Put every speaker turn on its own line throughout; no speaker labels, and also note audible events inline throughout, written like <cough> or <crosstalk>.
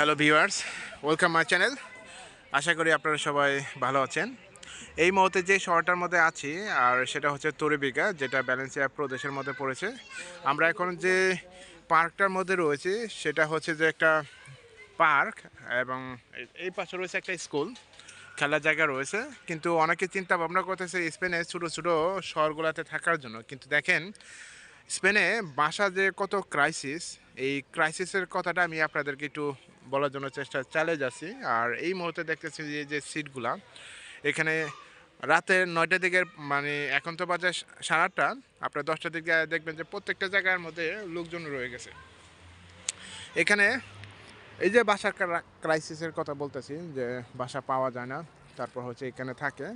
Hello viewers welcome my channel আশা করি আপনারা সবাই ভালো আছেন। এই মুহূর্তে যে শহরটার মধ্যে আছি, আর সেটা হচ্ছে তরিবিকা যেটা ব্যালেন্সিয়া প্রদেশের মধ্যে পড়েছে। আমরা এখন যে পার্কটার মধ্যে রয়েছি, সেটা হচ্ছে যে একটা পার্ক এবং এই- পাশে রয়েছে একটা স্কুল। খেলার জায়গা রয়েছে, কিন্তু অনেকে চিন্তা ভাবনা করতেছে স্পেনে ছোটো ছোটো শহরগুলোতে থাকার জন্য। কিন্তু দেখেন স্পেনে বাসা যে কত ক্রাইসিস এই ক্রাইসিসের কথাটা আমি আপনাদেরকে একটু বলার জন্য চেষ্টা চালিয়ে যাচ্ছি আর এই মুহূর্তে দেখতেছি যে যে সিটগুলা এখানে রাতে নয়টা দিকে মানে এখন তো বাজে সাড়ে আটটা, আপনার দশটার দিকে দেখবেন যে প্রত্যেকটা জায়গার মধ্যে লোকজন রয়ে গেছে। এখানে এই যে বাসার ক্রাইসিসের কথা বলতেছি, যে বাসা পাওয়া যায় না, তারপর হচ্ছে এখানে থাকে।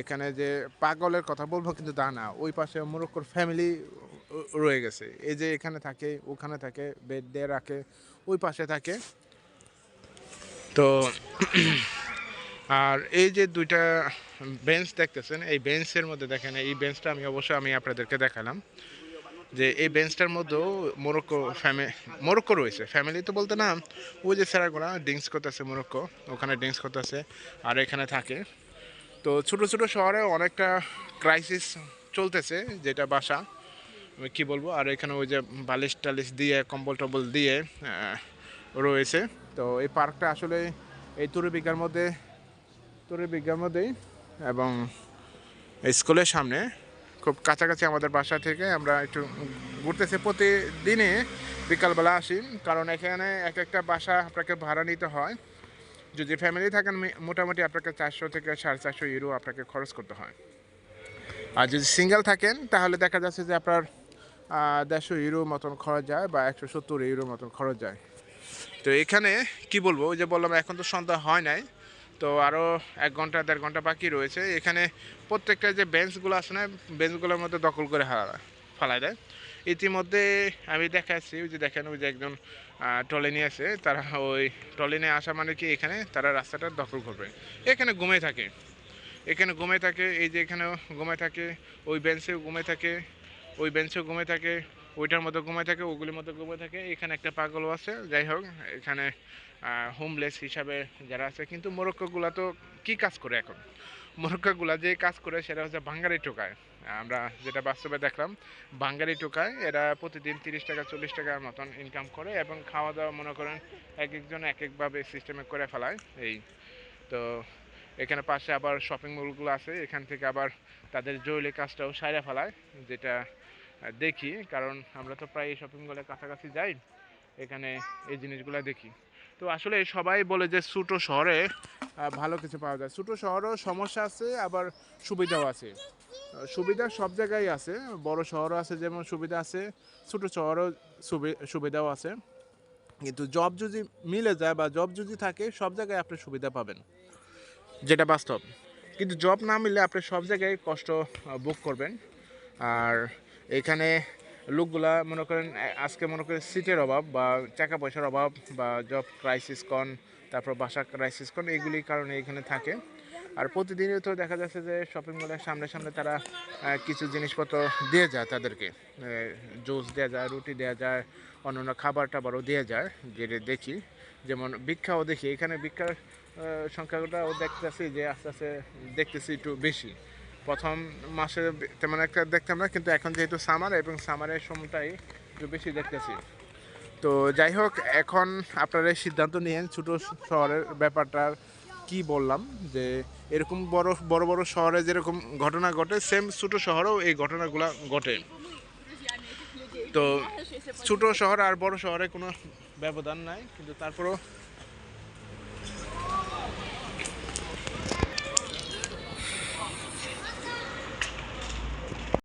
এখানে যে পাগলের কথা বলব কিন্তু তা না, ওই পাশে মোরক্কোর ফ্যামিলি রয়ে গেছে। এই যে এখানে থাকে, ওখানে থাকে বেড দিয়ে রাখে, ওই পাশে থাকে। তো <clears throat> আর এই যে দুইটা বেঞ্চ দেখতেছেন, এই বেঞ্চের মধ্যে দেখেন, এই বেঞ্চটা আমি অবশ্যই আমি আপনাদেরকে দেখালাম। যে এই বেঞ্চটার মধ্যেও মোরক্কো ফ্যামিলি মোরক্কো রয়েছে। ফ্যামিলি তো বলতে না, ওই যে স্যারাগুলা ড্রিঙ্কস করতেছে মোরক্কো ওখানে ড্রিঙ্কস করতেছে, আর এখানে থাকে। তো ছোটো ছোটো শহরে অনেকটা ক্রাইসিস চলতেছে, যেটা বাসা। কী বলব? আর এখানে ওই যে বালিশ টালিশ দিয়ে, কম্বল টম্বল দিয়ে রয়েছে। তো এই পার্কটা আসলে এই তুরিবিঘার মধ্যে তুরিবিঘার মধ্যেই এবং স্কুলের সামনে। খুব কাছাকাছি আমাদের বাসা থেকে আমরা একটু ঘুরতেছি। প্রতিদিনই বিকালবেলা আসি, কারণ এখানে এক একটা বাসা আপনাকে ভাড়া নিতে হয়। যদি ফ্যামিলি থাকেন মোটামুটি আপনাকে চারশো থেকে সাড়ে চারশো ইউরো আপনাকে খরচ করতে হয়। আর যদি সিঙ্গেল থাকেন, তাহলে দেখা যাচ্ছে যে আপনার দেড়শো ইউরো মতন খরচ যায় বা একশো সত্তর ইউরো মতন খরচ যায়। তো এখানে কি বলব, ওই যে বললাম এখন তো সন্ধ্যা হয় নাই, তো আরও এক ঘণ্টা, দেড় ঘণ্টা বাকি রয়েছে। এখানে প্রত্যেকটা যে বেঞ্চগুলো আছে না, বেঞ্চগুলোর মধ্যে দখল করে হারা ফেলায় দেয়। ইতিমধ্যে আমি দেখাচ্ছি, ওই যে দেখেন, ওই যে একজন ট্রলি নিয়ে আসে, তারা ওই ট্রলি নিয়ে আসা মানে কি, এখানে তারা রাস্তাটা দখল করবে। এখানে ঘুমিয়ে থাকে, এখানে ঘুমিয়ে থাকে, এই যে এখানেও ঘুমিয়ে থাকে, ওই বেঞ্চেও ঘুমিয়ে থাকে ওই বেঞ্চেও ঘুমিয়ে থাকে, ওইটার মধ্যে ঘুমিয়ে থাকে, ওগুলির মধ্যে ঘুমিয়ে থাকে। এখানে একটা পাগলও আছে, যাই হোক, এখানে হোমলেস হিসাবে যারা আছে, কিন্তু মোরক্কোগুলা তো কি কাজ করে এখন? মোরক্কোগুলা যে কাজ করে, সেটা হচ্ছে বাঙ্গারি টোকায়। আমরা যেটা বাস্তবে দেখলাম, বাঙ্গারি টোকায় এরা প্রতিদিন তিরিশ টাকা, চল্লিশ টাকার মতন ইনকাম করে এবং খাওয়া দাওয়া মনে করেন এক একজন এক একভাবে সিস্টেমে করে ফেলায়, এই, তো এখানে পাশে আবার শপিং মলগুলো আছে, এখান থেকে আবার তাদের জরুরি কাজটাও সাইরা ফেলায়, যেটা দেখি, কারণ আমরা তো প্রায় এই শপিং মলের কাছাকাছি যাই, এখানে এই জিনিসগুলো দেখি। তো আসলে সবাই বলে যে ছোটো শহরে ভালো কিছু পাওয়া যায়। ছোটো শহরেও সমস্যা আছে, আবার সুবিধাও আছে। সুবিধা সব জায়গায় আছে, বড় শহরও আছে যেমন সুবিধা আছে, ছোটো শহরেও সুবি- সুবিধাও আছে। কিন্তু জব যদি মিলে যায় বা জব যদি থাকে, সব জায়গায় আপনি সুবিধা পাবেন। যেটা বাস্তব। কিন্তু জব না মিললে আপনি সব জায়গায় কষ্ট বুক করবেন। আর এখানে লোকগুলা মনে করেন আজকে মনে করেন সিটের অভাব বা টাকা পয়সার অভাব বা জব ক্রাইসিস কন, তারপর বাসা ক্রাইসিস কন এইগুলির কারণে এখানে থাকে। আর প্রতিদিনই তো দেখা যাচ্ছে যে শপিং মলের সামনে সামনে তারা কিছু জিনিসপত্র দিয়ে যায় তাদেরকে। জুস দেওয়া যায়, রুটি দেওয়া যায়, অন্যান্য খাবার টাবারও দিয়ে যায়, যেটা দেখি। যেমন ভিক্ষাও দেখি। এখানে ভিক্ষার সংখ্যাটাও দেখতেছি যে আস্তে আস্তে দেখতেছি একটু বেশি। প্রথম মাসে তেমন একটা দেখতাম না, কিন্তু এখন যেহেতু সামার এবং সামারের সময়টাই একটু বেশি দেখতেছি। তো যাই হোক, এখন আপনারা এই সিদ্ধান্ত নিয়েন ছোটো শহরের ব্যাপারটার কি বললাম, যে এরকম বড় বড় বড় শহরে যেরকম ঘটনা ঘটে সেম ছোটো শহরেও এই ঘটনাগুলো ঘটে। তো ছোটো শহর আর বড় শহরে কোনো ব্যবধান নাই, কিন্তু তারপরেও